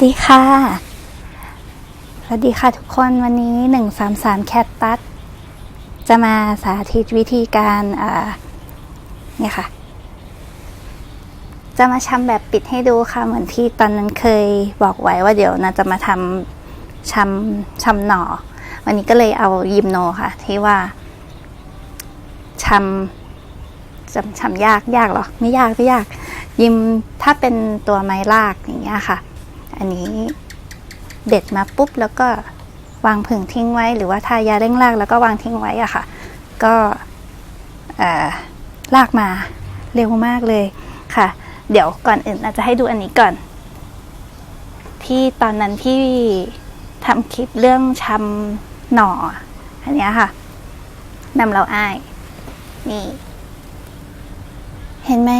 วัสดีค่ะ สวัสดีค่ะทุกคนวันนี้หนึ่งสามสามแคทตัสจะมาสาธิตวิธีการเนี่ยค่ะ จะมาชำแบบปิดให้ดูค่ะ เหมือนที่ตอนนั้นเคยบอกไว้ว่าเดี๋ยวนะจะมาทำชำชำหน่อ วันนี้ก็เลยเอายิมโนค่ะ ที่ว่าชำจำชำยากยากหรอ ไม่ยากไม่ยากยิมถ้าเป็นตัวไม้ลากอย่างเงี้ยค่ะ อันนี้เด็ดมาปุ๊บแล้วก็วางผึ่งทิ้งไว้ หรือว่าทายาเร่งรากแล้วก็วางทิ้งไว้อะค่ะ ก็เอ่อลากมาเร็วมากเลยค่ะ เดี๋ยวก่อนอื่นอาจจะให้ดูอันนี้ก่อน ที่ตอนนั้นที่ทำคลิปเรื่องชำหน่อ อันนี้ค่ะนำเราอ้าย นี่ เห็นไหม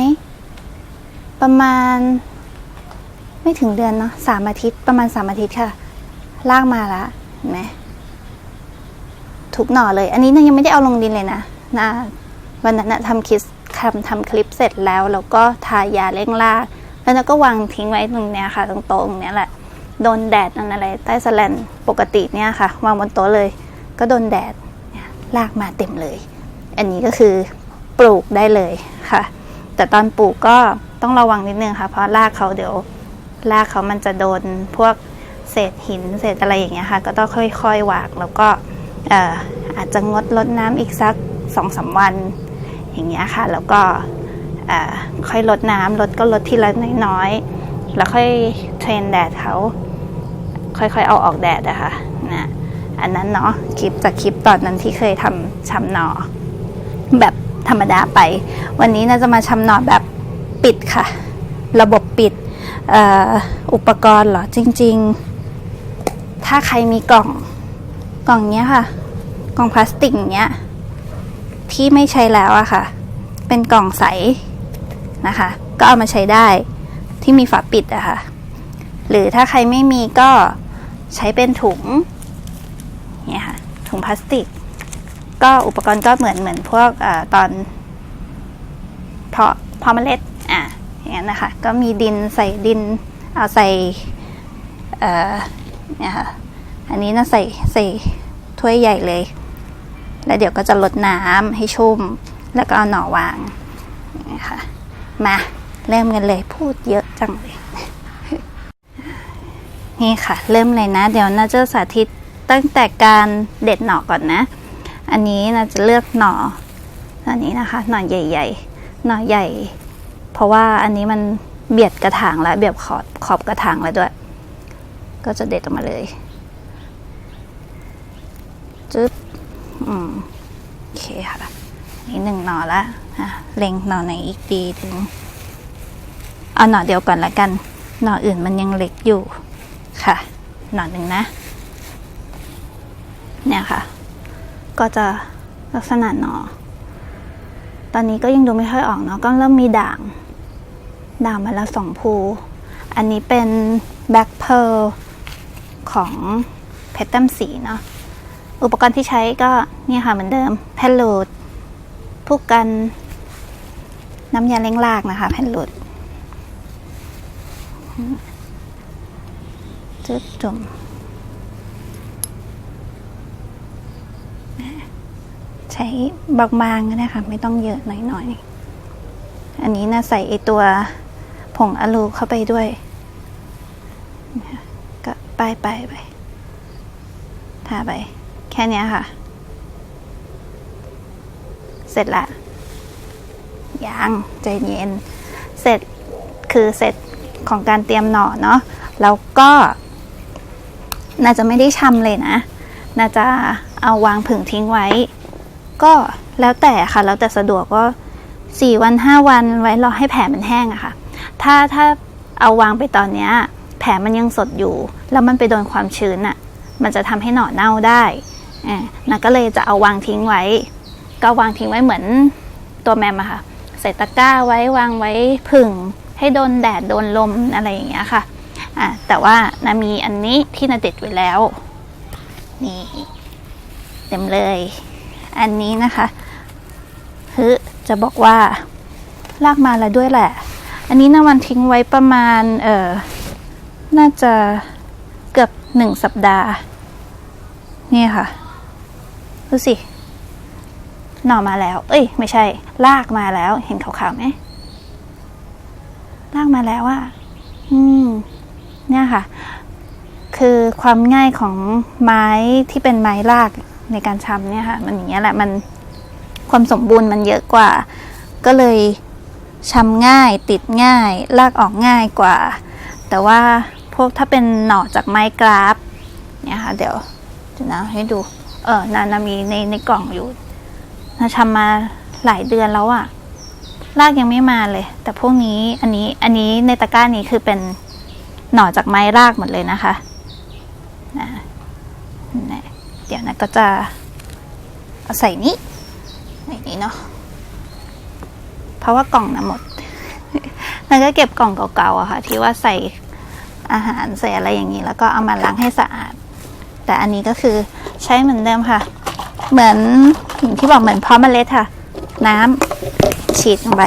ประมาณ ไม่ถึงเดือนเนาะสามอาทิตย์ประมาณสามอาทิตย์ค่ะ ลากมาละเห็นไหมทุกหน่อเลย อันนี้นะยังไม่ได้เอาลงดินเลยนะนะวันนั้นนะทำคลิปทำทำคลิปเสร็จแล้วแล้วก็ทายาเร่งราก แล้วเราก็วางทิ้งไว้ตรงเนี้ยค่ะ ตรงโต๊ะตรงเนี้ยแหละโดนแดดอะไรใต้สแลนปกติเนี่ยค่ะ วางบนโต๊ะเลย ก็โดนแดดลากมาเต็มเลย อันนี้ก็คือปลูกได้เลยค่ะ แต่ตอนปลูกก็ต้องระวังนิดนึงค่ะ เพราะรากเขาเดี๋ยว รากเขามันจะโดนพวกเศษหินเศษอะไรอย่างเงี้ยค่ะ ก็ต้องค่อยๆหวากแล้วก็อาจจะงดลดน้ำอีกสักสองสาวัน อย่างเงี้ยค่ะ แล้วก็ค่อยลดน้ำลดก็ลดทีละน้อยๆแล้วค่อยเทรนแดดเขาค่อยๆเอาออกแดดอะค่ะนะอันนั้นเนาะคลิปจากคลิปตอนนั้นที่เคยทำชำหนอ แบบธรรมดาไป วันนี้น่าจะมาชำหนอแบบปิดค่ะ ระบบปิด อุปกรณ์เหรอ จริง ๆ ถ้าใครมีกล่องกล่องเนี้ยค่ะ กล่องพลาสติกเนี้ย ที่ไม่ใช้แล้วอะค่ะ เป็นกล่องใสนะคะ ก็เอามาใช้ได้ที่มีฝาปิดอะค่ะ หรือถ้าใครไม่มีก็ใช้เป็นถุงเนี่ยค่ะถุงพลาสติก ก็อุปกรณ์ก็เหมือนเหมือนพวกออตอนเพาะเพาะเมล็ด อย่างนั้นนะคะก็มีดินใส่ดินเอาใส่เอ่อเนี่ยค่ะอันนี้นะใส่ใส่ถ้วยใหญ่เลย แล้วเดี๋ยวก็จะลดน้ำให้ชุ่ม แล้วก็เอาหน่อวางนี่ค่ะมาเริ่มกันเลยพูดเยอะจังเลย นี่ค่ะ เริ่มเลยนะ เดี๋ยวน่าจะสาธิตตั้งแต่การเด็ดหน่อก่อนนะ อันนี้น่าจะเลือกหน่ออันนี้นะคะ หน่อใหญ่ ๆ หน่อใหญ่ เพราะว่าอันนี้มันเบียดกระถางแล้วเบียดขอบขอบกระถางแล้วด้วย ก็จะเด็ดออกมาเลยจึ๊บอืมโอเคค่ะนี่หนึ่งหน่อละอะเล็งหน่อไหนอีกดีถึงเอาหน่อเดียวก่อนละกัน หน่ออื่นมันยังเล็กอยู่ค่ะ หน่อหนึ่งนะ เนี่ยค่ะ ก็จะลักษณะหนอตอนนี้ก็ยังดูไม่ค่อยออกเนาะก็เริ่มมีด่าง ดางมาแล้วสองภู อันนี้เป็นแบ็คเพ a ร์ของเพชรตั้มสีเนาะ อุปกรณ์ที่ใช้ก็เนี่ยค่ะเหมือนเดิม แผ่นหลดผู้กัน น้ำยาเล้งลากนะคะ แผ่นหลดจึ๊บจุ่มใช้บางๆก็ได้ค่ะ ไม่ต้องเยอะหน่อยๆ อันนี้นะใส่ไอตัว ผงอะลูเข้าไปด้วยนะคะก็ป้ายไปไปทาไป แค่นี้ค่ะ เสร็จละยังใจเย็น เสร็จคือเสร็จของการเตรียมหน่อเนาะแล้วก็น่าจะไม่ได้ชำเลยนะ น่าจะเอาวางผึ่งทิ้งไว้ ก็แล้วแต่ค่ะ แล้วแต่สะดวกก็สี่วันห้าวันไว้รอให้แผลมันแห้งอะค่ะ ถ้าถ้าเอาวางไปตอนเนี้ยแผลมันยังสดอยู่ แล้วมันไปโดนความชื้นอะมันจะทำให้หน่อเน่าได้อ่านะก็เลยจะเอาวางทิ้งไว้ ก็วางทิ้งไว้เหมือนตัวแมมอะค่ะใส่ตะกร้าไว้วางไว้ผึ่งให้โดนแดดโดนลมอะไรอย่างเงี้ยค่ะอ่าแต่ว่านามีอันนี้ที่นาติดไว้แล้ว นี่เต็มเลย อันนี้นะคะคือจะบอกว่าลากมาแล้วด้วยแหละ อันนี้นาวันทิ้งไว้ประมาณเออน่าจะเกือบหนึ่งสัปดาห์นี่ค่ะ ดูสิ หน่อมาแล้ว เอ้ย ไม่ใช่ ลากมาแล้ว เห็นขาวๆไหมลากมาแล้วอะอืม เนี่ยค่ะ คือความง่ายของไม้ที่เป็นไม้ลากในการชำเนี่ยค่ะ มันอย่างเงี้ยแหละ มันความสมบูรณ์มันเยอะกว่า ก็เลย ชำง่ายติดง่าย ลากออกง่ายกว่า แต่ว่าพวกถ้าเป็นหน่อจากไม้กราฟเนี่ยค่ะเดี๋ยวเดี๋ยวนะให้ดู เออนานามีในในกล่องอยู่นาทำมาหลายเดือนแล้วอะลากยังไม่มาเลย แต่พวกนี้อันนี้อันนี้ในตะกร้านี้คือเป็นหน่อจากไม้รากหมดเลยนะคะนะนะเดี๋ยวนะก็จะเอาใส่นี้ในนี้เนาะ เพราะว่ากล่องน่ะหมดแล้วก็เก็บกล่องเก่าๆอะค่ะ ที่ว่าใส่อาหารใส่อะไรอย่างนี้ แล้วก็เอามาล้างให้สะอาด แต่อันนี้ก็คือใช้เหมือนเดิมค่ะ เหมือนอย่างที่บอกเหมือนเพาะเมล็ดค่ะ น้ำฉีดลงไป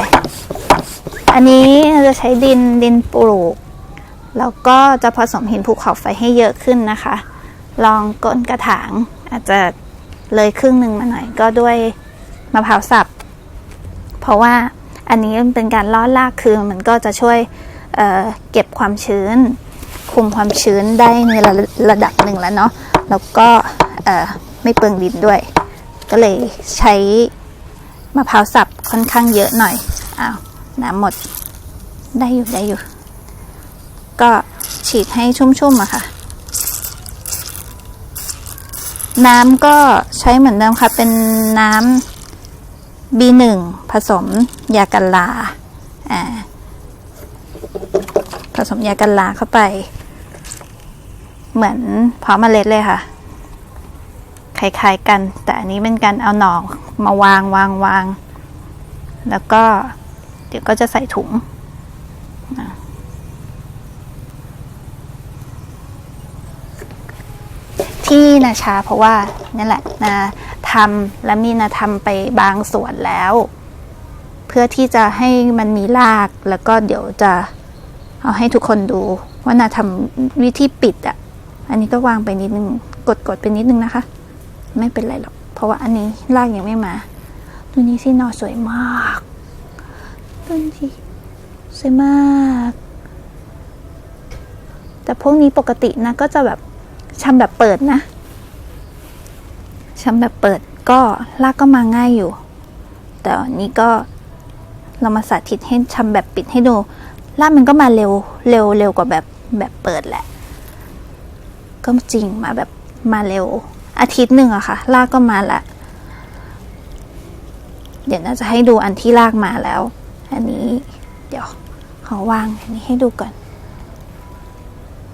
อันนี้จะใช้ดินดินปลูก แล้วก็จะผสมหินภูเขาไฟให้เยอะขึ้นนะคะ ลองก้นกระถางอาจจะเลยครึ่งหนึ่งมาหน่อยก็ด้วยมะพร้าวสับ เพราะว่า อันนี้มันเป็นการล่อลากคือมันก็จะช่วยเเก็บความชื้น คุมความชื้นได้ในระระดับหนึ่งแล้วเนาะแล้วก็ไม่เปลืองดินด้วย ก็เลยใช้มะพร้าวสับค่อนข้างเยอะหน่อยอ้าวน้ำหมดได้อยู่ได้อยู่ ก็ฉีดให้ชุ่มๆอะค่ะ น้ำก็ใช้เหมือนเดิมค่ะเป็นน้ำ B1 ผสมยากันลาอ่าผสมยากันลาเข้าไป เหมือนเพาะเมล็ดเลยค่ะคล้ายๆกัน แต่อันนี้เป็นการเอาหน่อมาวางวางวาง แล้วก็เดี๋ยวก็จะใส่ถุง ที่นาชาเพราะว่านั่นแหละนา ทำและมีนาทำไปบางส่วนแล้ว เพื่อที่จะให้มันมีรากแล้วก็เดี๋ยวจะเอาให้ทุกคนดูว่านาทำวิธีปิดอะ อันนี้ก็วางไปนิดนึง กดกดไปนิดนึงนะคะ ไม่เป็นไรหรอก เพราะว่าอันนี้รากยังไม่มาตัวนี้สินอสวยมากตัวนี้สิสวยมาก แต่พวกนี้ปกตินะก็จะแบบชำแบบเปิดนะ ชำแบบเปิดก็รากก็มาง่ายอยู่ แต่อันนี้ก็เรามาสาธิตให้ชำแบบปิดให้ดูรากมันก็มาเร็วเร็วเร็วกว่าแบบแบบเปิดแหละ ก็จริงมาแบบมาเร็ว อาทิตย์หนึ่งอะค่ะ ลากก็มาละ เดี๋ยวน่าจะให้ดูอันที่ลากมาแล้ว อันนี้ เดี๋ยวขอวางอันนี้ให้ดูก่อน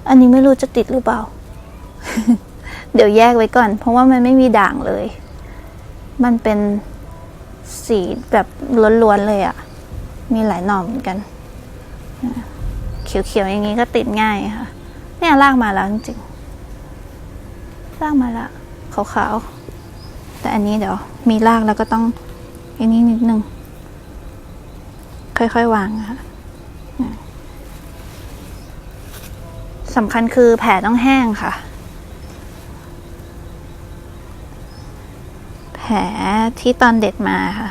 อันนี้ไม่รู้จะติดหรือเปล่า เดี๋ยวแยกไว้ก่อน เพราะว่ามันไม่มีด่างเลย มันเป็นสีแบบล้วนๆเลยอะมีหลายหน่อเหมือนกัน เขียวๆอย่างนี้ก็ติดง่ายค่ะ เนี่ยลากมาแล้วจริงๆลากมาละขาวๆ แต่อันนี้เดี๋ยวมีลากแล้วก็ต้องอันนี้นิดนึง ค่อยๆวางค่ะสำคัญคือแผลต้องแห้งค่ะ แผลที่ตอนเด็ดมาค่ะ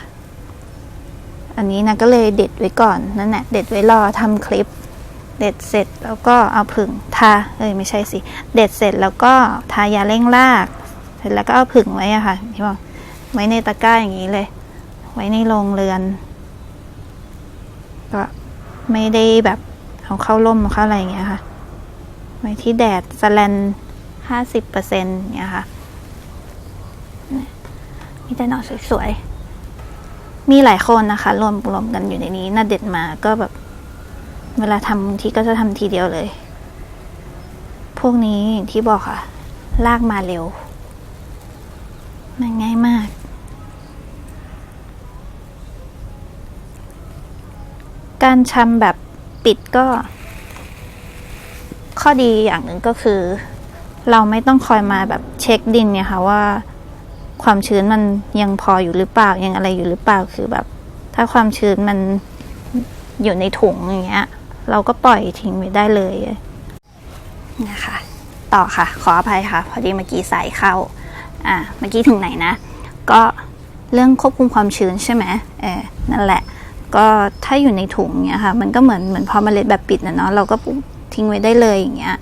อันนี้นะก็เลยเด็ดไว้ก่อนนั่นแหละเด็ดไว้รอทำคลิป เด็ดเสร็จแล้วก็เอาผึ่งทาเอ้ยไม่ใช่สิ เด็ดเสร็จแล้วก็ทายาเร่งราก เสร็จแล้วก็เอาผึ่งไว้อะค่ะที่บอกไว้ในตะกร้าอย่างนี้เลย ไว้ในโรงเรือน ก็ไม่ได้แบบเอาเข้าร่มเอาเข้าอะไรอย่างเงี้ยค่ะ ไว้ที่แดดสแลนห้าสิบเปอร์เซ็นต์เนี้ยค่ะ มีแต่หน่อสวยๆ มีหลายคนนะคะ รวมรวมกันอยู่ในนี้น่าเด็ดมาก็แบบ เวลาทำทีก็จะทำทีเดียวเลย พวกนี้อย่างที่บอกค่ะ ลากมาเร็ว มันง่ายมากการชำแบบปิดก็ ข้อดีอย่างหนึ่งก็คือ เราไม่ต้องคอยมาแบบเช็คดินเนี่ยค่ะว่า ความชื้นมันยังพออยู่หรือเปล่ายังอะไรอยู่หรือเปล่าคือแบบ ถ้าความชื้นมันอยู่ในถุงอย่างเงี้ย เราก็ปล่อยทิ้งไว้ได้เลยนะคะ ต่อค่ะ ขออภัยค่ะ พอดีเมื่อกี้สายเข้า อะเมื่อกี้ถึงไหนนะ ก็เรื่องควบคุมความชื้นใช่ไหมเออนั่นแหละ ก็ถ้าอยู่ในถุงเนี้ยค่ะ มันก็เหมือนเหมือนพอเมล็ดแบบปิดนะเนาะเราก็ทิ้งไว้ได้เลยอย่างเงี้ย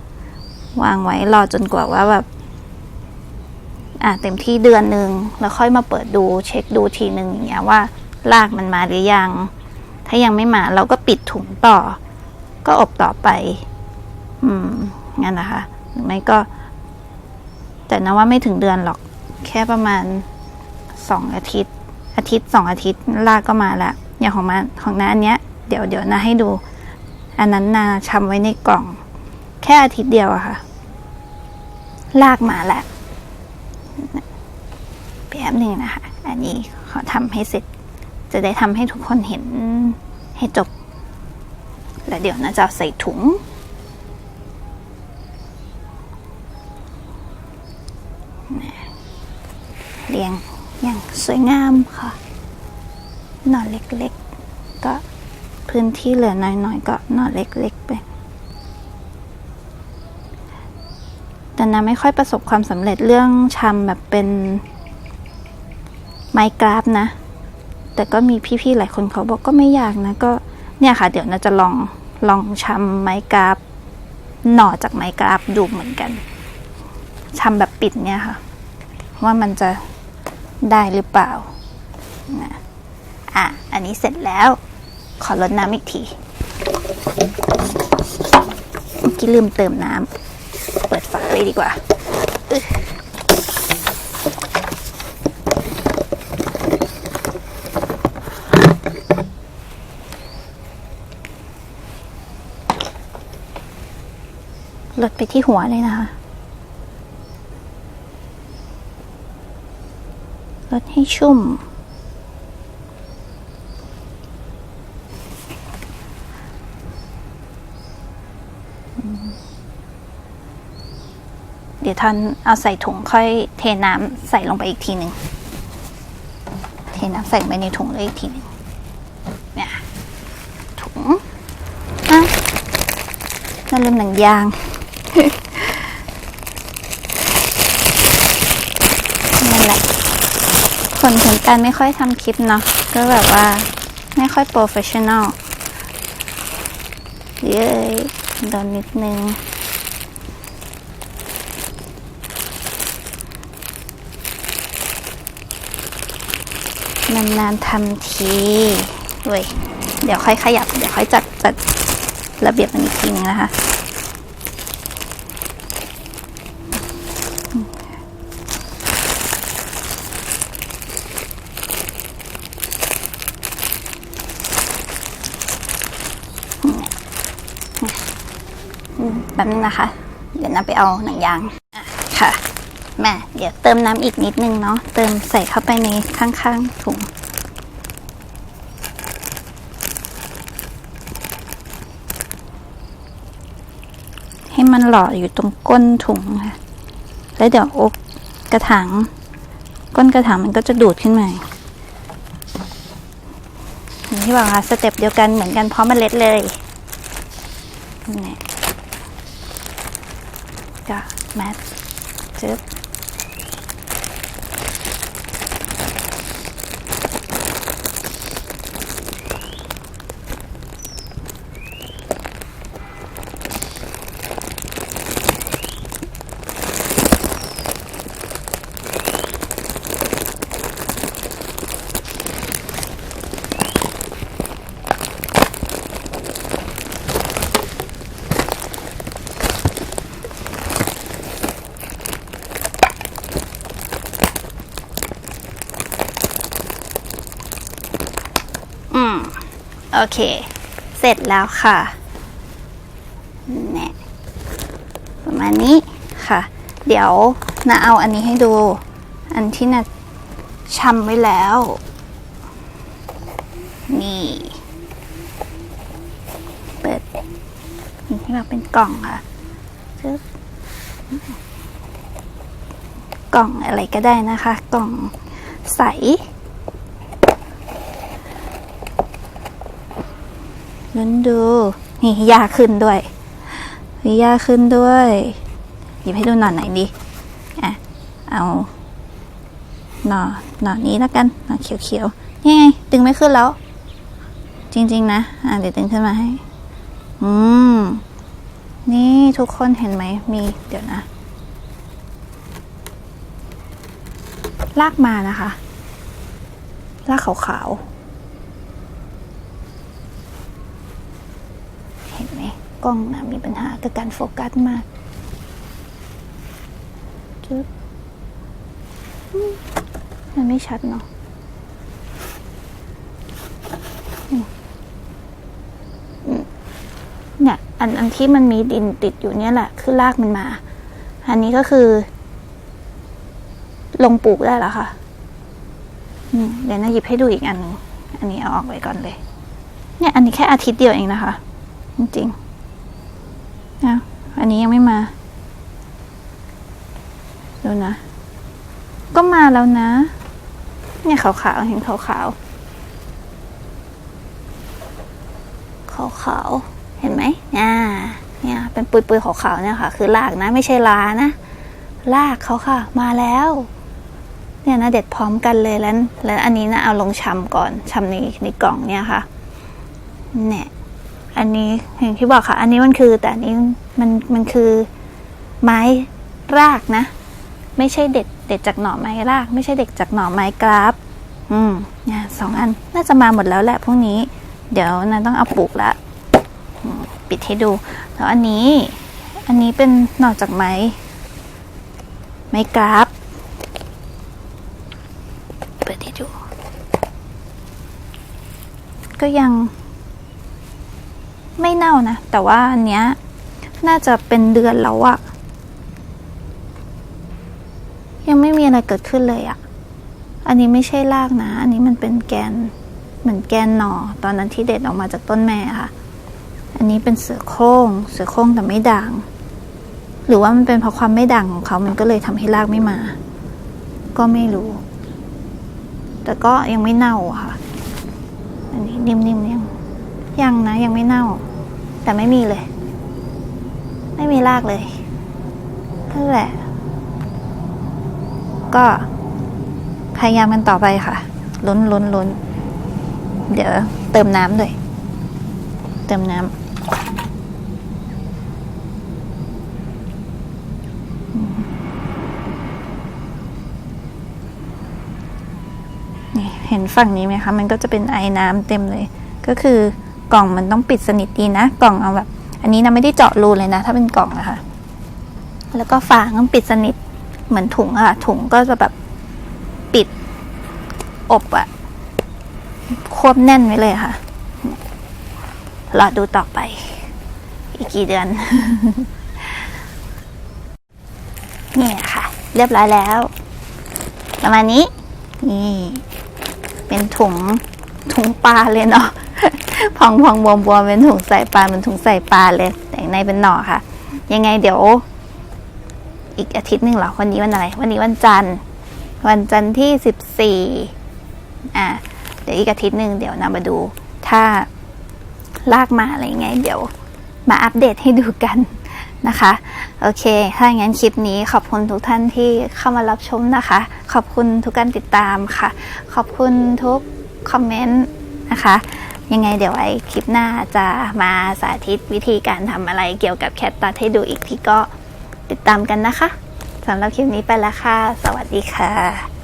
วางไว้รอจนกว่าว่าแบบ อะเต็มที่เดือนหนึ่งแล้วค่อยมาเปิดดูเช็คดูทีหนึ่งอย่างเงี้ยว่ารากมันมาหรือยัง ถ้ายังไม่มาเราก็ปิดถุงต่อ ก็อบต่อไป อืมงั้นนะคะหรือไม่ก็ แต่นะว่าไม่ถึงเดือนหรอก แค่ประมาณสองอาทิตย์ อาทิตย์สองอาทิตย์รากก็มาล้วอย่างของมาของน้าอันเนี้ยเดี๋ยวเดี๋ยวนาให้ดู อันนั้นนาชำไว้ในกล่อง แค่อาทิตย์เดียวอะค่ะ ลากมาแล้ว แป๊บหนึ่งนะคะ อันนี้ขอทำให้เสร็จ จะได้ทำให้ทุกคนเห็นให้จบ แล้วเดี๋ยวน่าจะใส่ถุง เรียงอย่างสวยงามค่ะ หน่อเล็กๆ ก็พื้นที่เหลือน้อยๆ ก็หน่อเล็กๆไป แต่นาไม่ค่อยประสบความสำเร็จเรื่องชำแบบเป็นไม้กราฟนะ แต่ก็มีพี่ๆหลายคนเขาบอกก็ไม่ยากนะก็เนี่ยค่ะ เดี๋ยวนาจะลองลองชำไม้กราฟหน่อจากไม้กราฟดูเหมือนกันชำแบบปิดเนี่ยค่ะ ว่ามันจะได้หรือเปล่านะอะ อันนี้เสร็จแล้ว ขอลดน้ำอีกที เมื่อกี้ลืมเติมน้ำ ปิดฝาเลยดีกว่าลดไปที่หัวเลยนะคะลดให้ชุ่ม เดี๋ยว ท่านเอาใส่ถุงค่อยเทน้ำใส่ลงไปอีกทีหนึ่งเทน้ำใส่ไปในถุงเลยอีกทีหนึ่งเนี่ยถุงอะนั่นลืมหนังยางนั่นแหละคนถึงการไม่ค่อยทำคลิปเนาะก็แบบว่าไม่ค่อยโปรเฟชชั่นอลเย้ยโดนนิดนึง นานๆทำทีเว้ยเดี๋ยวค่อยขยับ เดี๋ยวค่อยจัดจัดระเบียบมันอีกทีนึงนะคะแบบนึงนะคะ เดี๋ยวนะไปเอาหนังยางค่ะแม่เดี๋ยวเติมน้ำอีกนิดนึงเนาะ เติมใส่เข้าไปในข้างๆถุง มันหล่ออยู่ตรงก้นถุงค่ะ แล้วเดี๋ยวอกกระถางก้นกระถางมันก็จะดูดขึ้นมาอย่างที่บอกค่ะสเต็ปเดียวกันเหมือนกันเพราะมเมล็ดเลยนี่ก็แมทจึ๊บ อืม โอ เค เสร็จแล้วค่ะเนี่ยประมาณนี้ค่ะ เดี๋ยวนาเอาอันนี้ให้ดู อันที่นาชำไว้แล้ว นี่ เปิดนี่ที่ว่าเป็นกล่องค่ะจึ๊บกล่องอะไรก็ได้นะคะ กล่องใส ลุ้นดู นี่ยาขึ้นด้วยวิยาขึ้นด้วยหยิบให้ดูหน่อไหนดีอะเอาหน่อหน่อนี้แล้วกันหน่อเขียวๆนี่ไงดึงไม่ขึ้นแล้ว จริง ๆ นะ อะเดี๋ยวดึงขึ้นมาให้ อืม นี่ทุกคนเห็นไหมมีเดี๋ยวนะ ลากมานะคะ ลากขาวๆ เห็นไหม กล้องนะมีปัญหากับการโฟกัสมากจุ๊บมันไม่ชัดเนาะเนี่ยอันอันที่มันมีดินติดอยู่เนี่ยแหละ คือลากมันมา อันนี้ก็คือ ลงปลูกได้แล้วค่ะเดี๋ยวนะหยิบให้ดูอีกอันนึงอันนี้เอาออกไว้ก่อนเลย เนี่ย อันนี้แค่อาทิตย์เดียวเองนะคะ จริงๆ อันนี้ยังไม่มา ดูนะ ก็มาแล้วนะ เนี่ยขาวๆ เห็นขาวๆ ขาวๆ เห็นไหมอ่าเนี่ย เป็นปุยๆ ขาวๆ เนี่ยค่ะ คือรากนะ ไม่ใช่ลานะ รากเขาค่ะ มาแล้ว เนี่ยนะเด็ดพร้อมกันเลยแล้ว แล้วอันนี้นะเอาลงชำก่อนชำในในกล่องเนี่ยค่ะ เนี่ย อันนี้อย่างที่บอกค่ะ อันนี้มันคือ แต่อันนี้มันมันคือไม้รากนะ ไม่ใช่เด็ดเด็ดจากหน่อไม้ราก ไม่ใช่เด็ดจากหน่อไม้กราฟ อืมเนี่ยสองอันน่าจะมาหมดแล้วแหละพวกนี้ เดี๋ยวนันต้องเอาปลูกละปิดให้ดู แล้วอันนี้ อันนี้เป็นหน่อจากไม้ไม้กราฟเปิดให้ดู ก็ยัง ไม่เน่านะ แต่ว่าอันเนี้ยน่าจะเป็นเดือนแล้วอะยังไม่มีอะไรเกิดขึ้นเลยอะอันนี้ไม่ใช่รากนะ อันนี้มันเป็นแกนเหมือนแกนหน่อ ตอนนั้นที่เด็ดออกมาจากต้นแม่ค่ะ อันนี้เป็นเสือโคร่ง เสือโคร่งแต่ไม่ด่าง หรือว่ามันเป็นเพราะความไม่ด่างของเขา มันก็เลยทำให้รากไม่มา ก็ไม่รู้ แต่ก็ยังไม่เน่าค่ะ อันนี้นิ่มๆยัง ยังนะยังไม่เน่า แต่ไม่มีเลย ไม่มีรากเลยนั่นแหละ ก็พยายามกันต่อไปค่ะลุ้นลุ้นลุ้นเดี๋ยวเติมน้ำด้วย เติมน้ำนี่เห็นฝั่งนี้ไหมคะ มันก็จะเป็นไอ้น้ำเต็มเลย ก็คือ กล่องมันต้องปิดสนิทดีนะ กล่องเอาแบบ อันนี้นะไม่ได้เจาะรูเลยนะ ถ้าเป็นกล่องนะคะ แล้วก็ฝาต้องปิดสนิทเหมือนถุงอะค่ะถุงก็จะแบบปิดอบอะควบแน่นไว้เลยค่ะรอดูต่อไป อีกกี่เดือน นี่ค่ะ เรียบร้อยแล้ว ประมาณนี้ นี่ เป็นถุงถุงปลาเลยเนาะ พองพองบวมบวมเป็นถุงใส่ปลาเหมันถุงใส่ปลาเลยแต่ในเป็นหน่อค่ะ ยังไงเดี๋ยว อีกอาทิตย์หนึ่งเหรอวันนี้วันอะไร วันนี้วันจันทร์ วันจันทร์ที่สิบสี่อ่าเดี๋ยวอีกอาทิตย์หนึ่งเดี๋ยวนำมาดูถ้าลากมาอะไรยังไง เดี๋ยวมาอัปเดตให้ดูกันนะคะ โอเค ถ้าอย่างนั้นคลิปนี้ขอบคุณทุกท่านที่เข้ามารับชมนะคะ ขอบคุณทุกการติดตามค่ะ ขอบคุณทุกคอมเมนต์นะคะ ยังไงเดี๋ยวไว้คลิปหน้าจะมาสาธิตวิธีการทำอะไรเกี่ยวกับแคตตัสให้ดูอีกทีก็ติดตามกันนะคะสำหรับคลิปนี้ไปแล้วค่ะ สวัสดีค่ะ